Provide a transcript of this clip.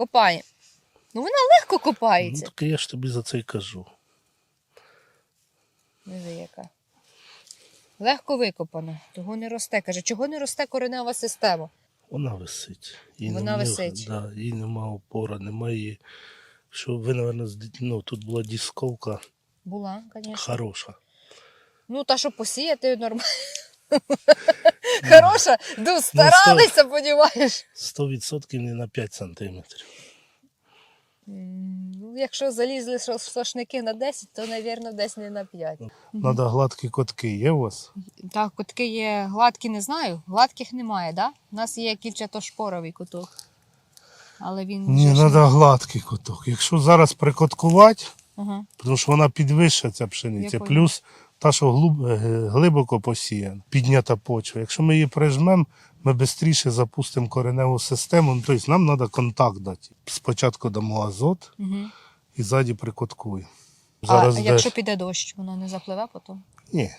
Копає. Ну вона легко копається. Ну, так я ж тобі за це й кажу. Диви яка. Легко викопана, того не росте. Каже, чого не росте коренева система? Вона висить. Їй Вона нема- висить. Да, їй нема опора, немає її. Що ви, дит- ну, тут була дисковка Була, звісно. хороша. Ну, та що посіяти нормально. Хороша, ну старалися, понімаєш. 100% не на 5 сантиметрів. Ну, якщо залізли со- сошники на 10, то, мабуть, десь не на 5. Надо гладкі котки є у вас? Так, котки є гладкі, не знаю. Гладких немає, да? У нас є кільчато-шпоровий куток. Але він. Ні, треба гладкий коток. Якщо зараз прикоткувати, Ага. тому що вона підвища ця пшениця, плюс та, що е, глибоко посіяна, піднята почва. Якщо ми її прижмемо, ми швидше запустимо кореневу систему. Ну, тобто нам треба контакт дати. Спочатку дамо азот Угу. і ззаді прикоткуємо. А Зараз а якщо піде дощ, вона не запливе потім? Ні,